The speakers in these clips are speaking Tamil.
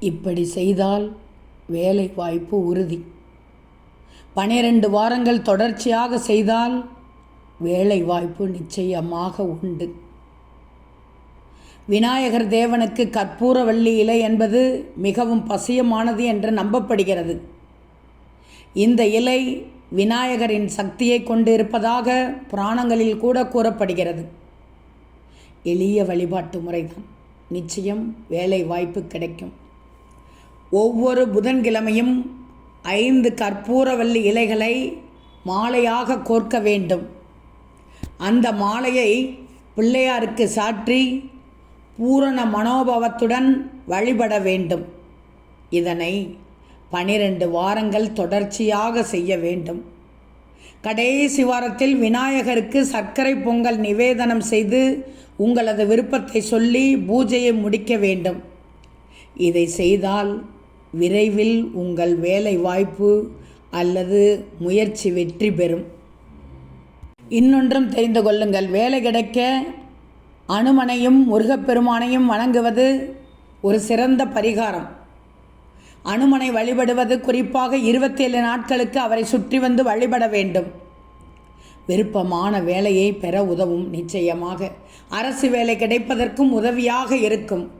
இப்படி செய்தால் வேலை வாய்ப்பு உறுதி. பனிரெண்டு வாரங்கள் தொடர்ச்சியாக செய்தால் வேலை வாய்ப்பு நிச்சயமாக உண்டு. விநாயகர் தேவனுக்கு கற்பூரவள்ளி இலை என்பது மிகவும் பசியமானது என்று நம்பப்படுகிறது. இந்த இலை விநாயகரின் சக்தியை கொண்டு இருப்பதாக புராணங்களில் கூட கூறப்படுகிறது. எளிய வழிபாட்டு முறைதான். நிச்சயம் வேலை வாய்ப்பு கிடைக்கும். ஒவ்வொரு புதன்கிழமையும் ஐந்து கற்பூரவல்லி இலைகளை மாலையாக கோர்க்க வேண்டும். அந்த மாலையை பிள்ளையாருக்கு சாற்றி பூரண மனோபவத்துடன் வழிபட வேண்டும். இதனை பனிரெண்டு வாரங்கள் தொடர்ச்சியாக செய்ய வேண்டும். கடைசி வாரத்தில் விநாயகருக்கு சர்க்கரை பொங்கல் நிவேதனம் செய்து உங்களது விருப்பத்தை சொல்லி பூஜையை முடிக்க வேண்டும். இதை செய்தால் விரைவில் உங்கள் வேலை வாய்ப்பு அல்லது முயற்சி வெற்றி பெறும். இன்னொன்றும் தெரிந்து கொள்ளுங்கள். வேலை கிடைக்க அனுமனையும் முருகப்பெருமானையும் வணங்குவது ஒரு சிறந்த பரிகாரம். அனுமனை வழிபடுவது குறிப்பாக இருபத்தேழு நாட்களுக்கு அவரை சுற்றி வந்து வழிபட வேண்டும். விருப்பமான வேலையை பெற உதவும் நிச்சயமாக. அரசு வேலை கிடைப்பதற்கும் உதவியாக இருக்கும்.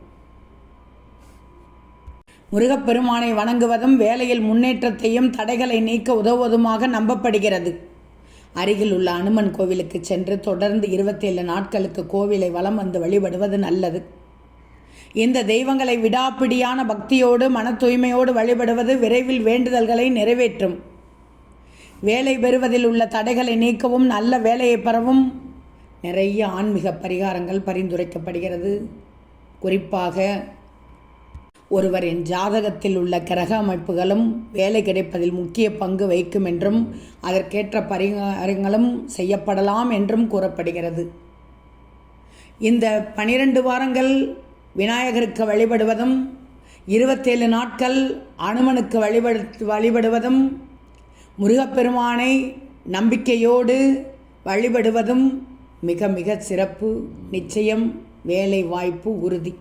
முருகப்பெருமானை வணங்குவதும் வேலையில் முன்னேற்றத்தையும் தடைகளை நீக்க உதவுவதுமாக நம்பப்படுகிறது. அருகில் உள்ள அனுமன் கோவிலுக்கு சென்று தொடர்ந்து இருபத்தேழு நாட்களுக்கு கோவிலை வலம் வந்து வழிபடுவது நல்லது. இந்த தெய்வங்களை விடாப்பிடியான பக்தியோடு மன தூய்மையோடு வழிபடுவது விரைவில் வேண்டுதல்களை நிறைவேற்றும். வேலை பெறுவதில் உள்ள தடைகளை நீக்கவும் நல்ல வேலையை பெறவும் நிறைய ஆன்மீக பரிகாரங்கள் பரிந்துரைக்கப்படுகிறது. குறிப்பாக ஒருவரின் ஜாதகத்தில் உள்ள கிரக அமைப்புகளும் வேலை கிடைப்பதில் முக்கிய பங்கு வைக்கும் என்றும் அதற்கேற்ற பரிகாரங்களும் செய்யப்படலாம் என்றும் கூறப்படுகிறது. இந்த பனிரெண்டு வாரங்கள் விநாயகருக்கு வழிபடுவதும் இருபத்தேழு நாட்கள் அனுமனுக்கு வழிபடு வழிபடுவதும் முருகப்பெருமானை நம்பிக்கையோடு வழிபடுவதும் மிக மிக சிறப்பு நிச்சயம் வேலை வாய்ப்பு உறுதி.